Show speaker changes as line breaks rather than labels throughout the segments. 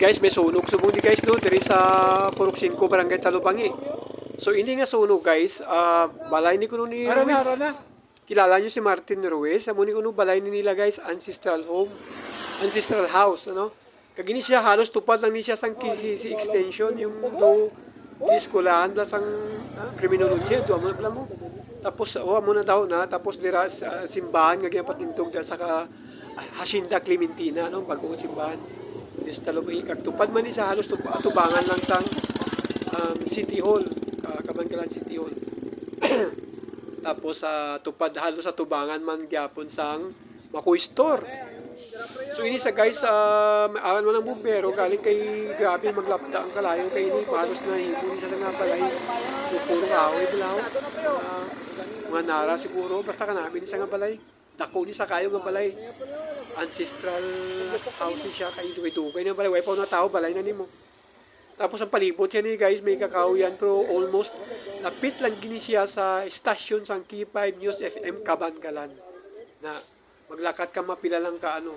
guys, may sunog. Subong di guys no, diri sa Purok 5 Barangay Talubangi. So ini nga sunog guys, ah, balay ni kuno ni Ruiz. Kilala niyo si Martin Ruiz, amo ni kuno balay ni nila guys, ancestral home, ancestral house, ano? Kagini siya halos tupad lang ni siya sang KCC extension. Yung do iskulahan plus ang ah, criminology. Do amo pala mo. Tapos oh amo na daw na. Tapos dira sa simbahan nga gipatintog dira sa ka Hacienda Clementina no bagong simbahan. Dis talubay kagtupad man ni sa halos tupa, tubangan lang sang um, City Hall, uh, Kabangkalan City Hall. Tapos sa tupad halos sa tubangan man gyapon sang Makoy Store. So ini sa guys, uh, awan man ang bumbero galing kay grabe maglapta ang kalayo kay ini halos na himo ni sa nga balay. Puro kahoy bulaw. Uh, mga nara siguro basta kanami ni sa nga balay. Dako ni sa kayo nga balay. Ancestral house siya kay dugay-dugay na balay. Pa na tao balay na nimo. Tapos ang palibot siya ni guys, may kakao yan pero almost lapit lang gini siya sa stasyon sang K5 News FM Kabangkalan. Na maglakad ka mapila lang ka ano.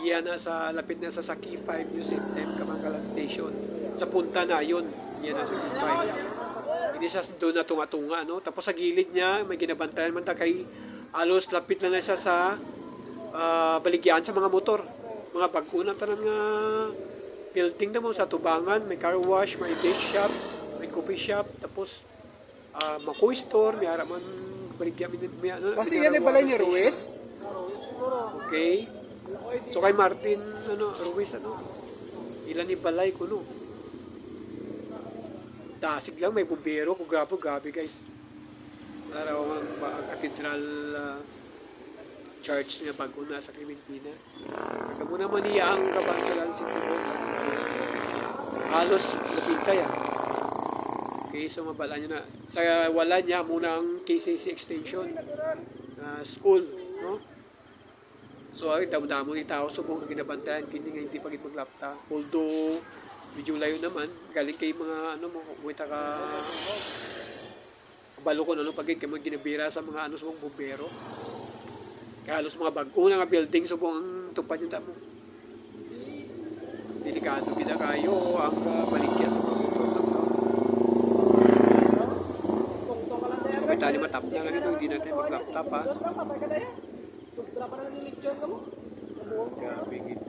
Iyan na sa lapit na sa sa K5 News FM Kabangkalan Station. Sa punta na yun. Iyan na sa K5. Hindi siya doon na tunga-tunga ano. Tapos sa gilid niya may ginabantayan man ta kay alos lapit lang na siya sa ah, baligyan sa mga motor. Mga bag-unang tanan nga building na mo sa Tubangan, may car wash, may bake shop, may coffee shop, tapos uh, makoy store, may haraman baligyan may, may ano.
Kasi yan ay balay ni. Ruiz.
Okay. So kay Martin ano Ruiz ano ilan ni balay ko no. Dasig lang may bumbero ko gapo gabi guys. Araw ang ba- cathedral ah, church niya bago na sa Clementina. Kamu naman niya ang kabantalan si Timo. Halos lapita yan. Okay, so mabala nyo na. Sa wala niya muna ang KCC extension na school, no? So ay damo-damo ni tao subong ang ginabantayan kini nga hindi pagit maglapta. Although medyo layo naman galing kay mga ano mo kuwita ka balo ko ano pagit kay mga ginabira sa mga ano subong bumbero. Kaya halos mga bag una nga building subong ang tupad yung damo. Delikado gina kayo ang uh, baligya sa mga motor ng tao. So kay tali matap na lang ito, hindi natin maglaptop ha. Grabe gid.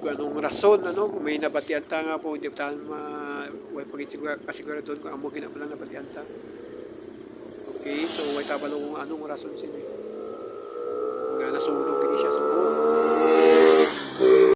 Kung anong rason, ano, kung may nabatian ta nga po, hindi ta ma... Way pagit siguro, kasiguro doon kung amo ginapalang nabatian ta. Okay, so way tabalo kung anong rason sini. Nga nasunog din siya sa